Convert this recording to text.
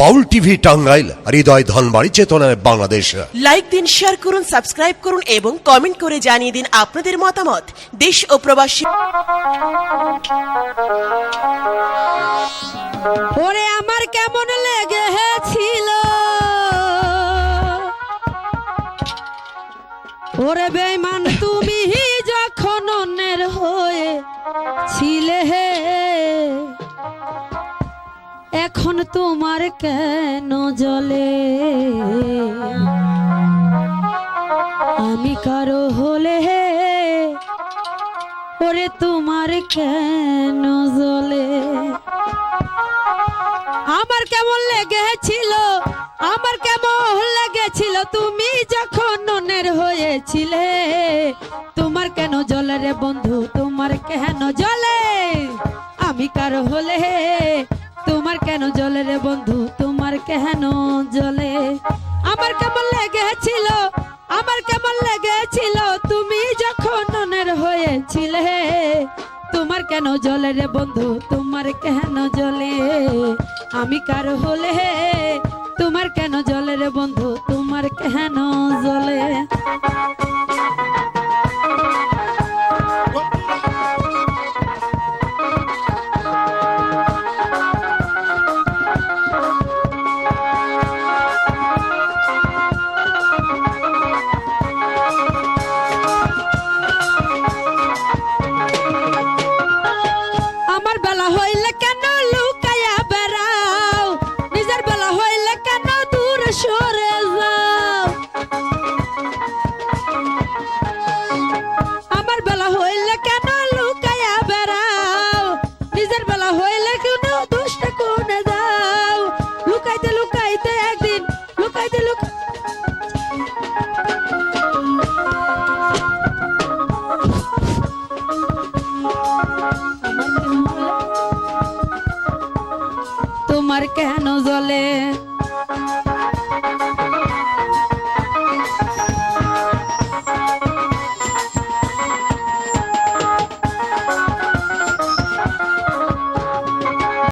বাউল TV Tangail হৃদয় ধনবাড়ি চেতনায় Bangladesh. Like দিন share করুন সাবস্ক্রাইব করুন এবং কমেন্ট করে জানিয়ে দিন আপনাদের মতামত। দেশ ও প্রবাসী ওরে আমার কেমন লেগেছিল। ওরে বেমান তুমি যখন অন্যের হয়ে ছিলে হে এখন তোমার কেন জলে? আমি কারও হলে ওরে তোমার কেন জলে? আমার কেমন লেগেছিল, আমার কেমন লেগেছিল, তুমি যখন ননের হয়েছিলে, তোমার কেন জলে রে বন্ধু, তোমার কেন জলে? আমি কার হলে তোমার কেন জলে রে বন্ধু? তোমার কেন জলে? আমার কেমন লেগেছিল? আমার কেমন লেগেছিল? তুমি যখন ননের হয়েছিলে, তোমার কেন জলে রে বন্ধু? তোমার কেন জলে? আমি কার হলে? তোমার কেন জলে রে বন্ধু? তোমার কেন জলে? সরে যাও। আমার বেলা হইলে কেন লুকাইয়া বেড়াও? নিজের বেলা হইলে তোমার কেন জলে?